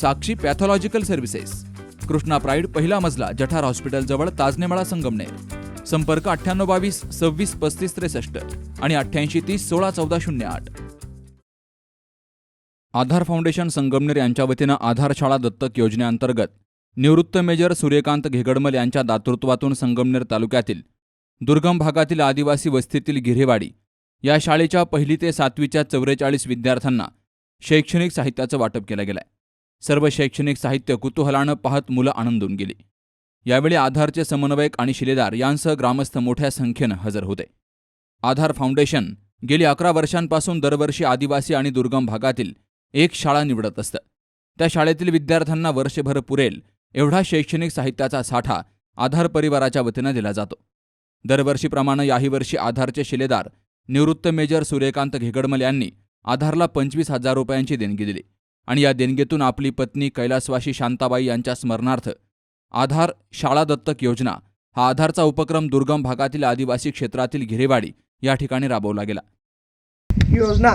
Sakshi pathological services. Krishna pride पहिला मजला जठार hospital जवळ ताजनेमाळा संगमनेर. संपर्क अठ्ठ्याण्णव बावीस सव्वीस पस्तीस त्रेसष्ट आणि अठ्ठ्याऐंशी तीस सोळा चौदा शून्य आठ. आधार फाउंडेशन संगमनेर यांच्या वतीनं आधार शाळा दत्तक योजनेअंतर्गत निवृत्त मेजर सूर्यकांत घेगडमल यांच्या दातृत्वातून संगमनेर तालुक्यातील दुर्गम भागातील आदिवासी वस्तीतील गिरेवाडी या शाळेच्या पहिली ते सातवीच्या चौवेचाळीस विद्यार्थ्यांना शैक्षणिक साहित्याचं वाटप केलं गेलंय. सर्व शैक्षणिक साहित्य कुतूहलानं पाहत मुलं आनंदून गेली. यावेळी आधारचे समन्वयक आणि शिलेदार यांसह ग्रामस्थ मोठ्या संख्येनं हजर होते. आधार फाउंडेशन गेली अकरा वर्षांपासून दरवर्षी आदिवासी आणि दुर्गम भागातील एक शाळा निवडत असतं. त्या शाळेतील विद्यार्थ्यांना वर्षभर पुरेल एवढा शैक्षणिक साहित्याचा साठा आधार परिवाराच्या वतीनं दिला जातो. दरवर्षीप्रमाणे याही वर्षी आधारचे शिलेदार निवृत्त मेजर सूर्यकांत घेगडमल यांनी आधारला पंचवीस हजार रुपयांची देणगी दिली. आणि या देणगीतून आपली पत्नी कैलासवाशी शांताबाई यांच्या स्मरणार्थ आधार शाळा दत्तक योजना हा आधारचा उपक्रम दुर्गम भागातील आदिवासी क्षेत्रातील घिरेवाडी या ठिकाणी राबवला गेला. ही योजना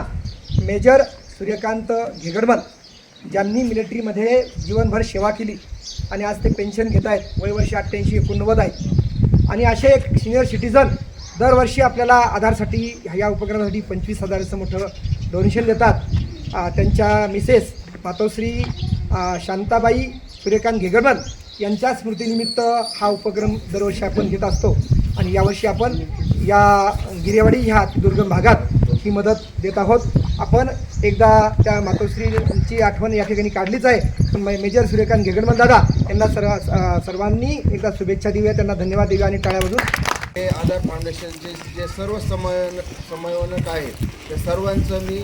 मेजर सूर्यकांत घेगडमल ज्यांनी मिलिटरीमध्ये जीवनभर सेवा केली आणि आज ते पेन्शन घेत आहेत वयवर्षी अठ्ठ्याऐंशी एकोणनव्वद आहे. आणि असे एक सिनियर सिटीजन दरवर्षी आपल्याला आधारसाठी या उपक्रमासाठी पंचवीस हजाराचं मोठं डोनेशन देतात. त्यांच्या मिसेस मातोश्री शांताबाई सूर्यकांत घेगडमन यांच्या स्मृतीनिमित्त हा उपक्रम दरवर्षी आपण घेत असतो. आणि यावर्षी आपण या गिरेवाडी ह्या दुर्गम भागात ही मदत देत आहोत. आपण एकदा त्या मातोश्रीची आठवण या ठिकाणी काढलीच आहे. पण मेजर सूर्यकांत घेगडमन दादा यांना सर्व सर्वांनी एकदा शुभेच्छा देऊया. त्यांना धन्यवाद देऊया आणि टाळ्या वाजून हे आधार फाउंडेशनचे जे सर्व समय समयवनक आहे ते सर्वांचं मी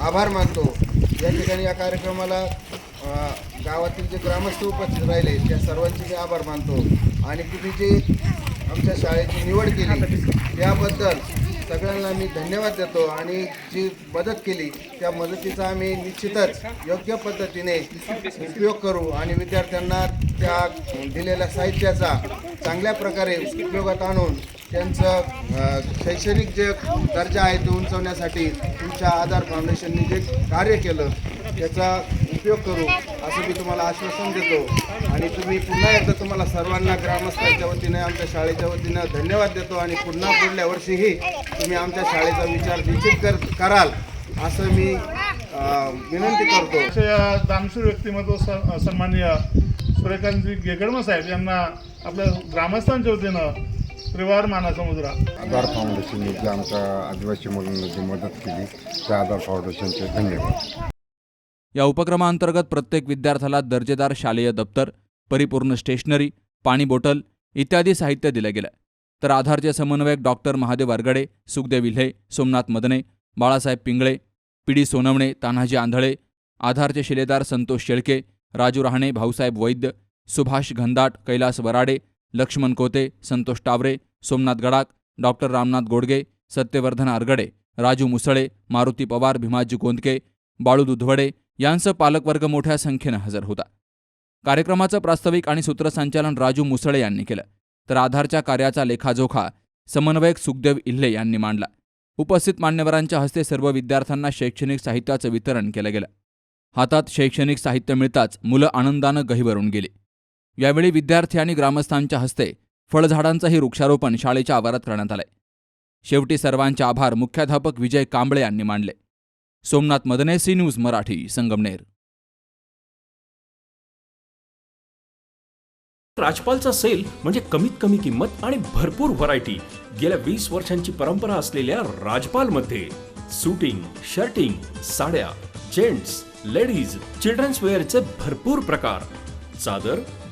आभार मानतो. या ठिकाणी या कार्यक्रमाला गावातील जे ग्रामस्थ उपस्थित राहिले त्या सर्वांचे मी आभार मानतो. आणि तुम्ही जे आमच्या शाळेची निवड केली त्याबद्दल सगळ्यांना मी धन्यवाद देतो आणि जी मदत केली त्या मदतीचा आम्ही निश्चितच योग्य पद्धतीने उपयोग करू आणि विद्यार्थ्यांना त्या दिलेल्या साहित्याचा चांगल्या प्रकारे उपयोगात आणून त्यांचं शैक्षणिक जे दर्जा आहे ते उंचवण्यासाठी तुमच्या आधार फाउंडेशनने जे कार्य केलं त्याचा उपयोग करू असं मी तुम्हाला आश्वासन देतो. आणि तुम्ही पुन्हा एकदा तुम्हाला सर्वांना ग्रामस्थांच्या वतीने आमच्या शाळेच्या वतीनं धन्यवाद देतो आणि पुन्हा पुढल्या वर्षीही तुम्ही आमच्या शाळेचा विचार निश्चित कर कराल असं मी विनंती करतो. दानशूर व्यक्तिमत्व स- सन्माननीय सूर्यकांतजी गेकडम साहेब यांना आपल्या ग्रामस्थांच्या वतीनं त्रिवार मानाचा मुद्रा आधार फाउंडेशनने जी आमच्या आदिवासी मुलांना जी मदत केली. त्या आधार फाउंडेशनचे धन्यवाद. या उपक्रमाअंतर्गत प्रत्येक विद्यार्थ्याला दर्जेदार शालेय दप्तर परिपूर्ण स्टेशनरी पाणी बॉटल इत्यादी साहित्य दिलं गेलं. तर आधारचे समन्वयक doctor Mahadev Aragade Sukhdev Ilhe Somnath Madane Balasaheb Pingale P D Sonawane Tanhaji Andhale आधारचे शिलेदार संतोष शेळके राजू रहाणे भाऊसाहेब वैद्य सुभाष घनदाट कैलास वराडे लक्ष्मण कोते संतोष टावरे सोमनाथ गडाक डॉक्टर रामनाथ गोडगे सत्यवर्धन आरगडे राजू मुसळे मारुती पवार भीमाजी गोंदके बाळू दुधवडे यांसह पालकवर्ग मोठ्या संख्येनं हजर होता कार्यक्रमाचं प्रास्ताविक आणि सूत्रसंचालन राजू मुसळे यांनी केलं तर आधारच्या कार्याचा लेखाजोखा समन्वयक सुखदेव इल्हे यांनी मांडला उपस्थित मान्यवरांच्या हस्ते सर्व विद्यार्थ्यांना शैक्षणिक साहित्याचं वितरण केलं गेलं हातात शैक्षणिक साहित्य मिळताच मुलं आनंदानं गहिवरून गेली यावेळी विद्यार्थी आणि ग्रामस्थांच्या हस्ते फळझाडांचंही वृक्षारोपण शाळेच्या आवारात करण्यात आलंय. शेवटी सर्वांचे आभार मुख्याध्यापक विजय कांबळे यांनी मांडले. Somnath Madane C news Marathi Sangamner. राजपालचा sale म्हणजे कमीत कमी किंमत आणि भरपूर व्हरायटी गेल्या वीस वर्षांची परंपरा असलेल्या राजपालमध्ये सुटिंग शर्टिंग साड्या जेंट्स लेडीज चिल्ड्रन्स वेअरचे भरपूर प्रकार. चादर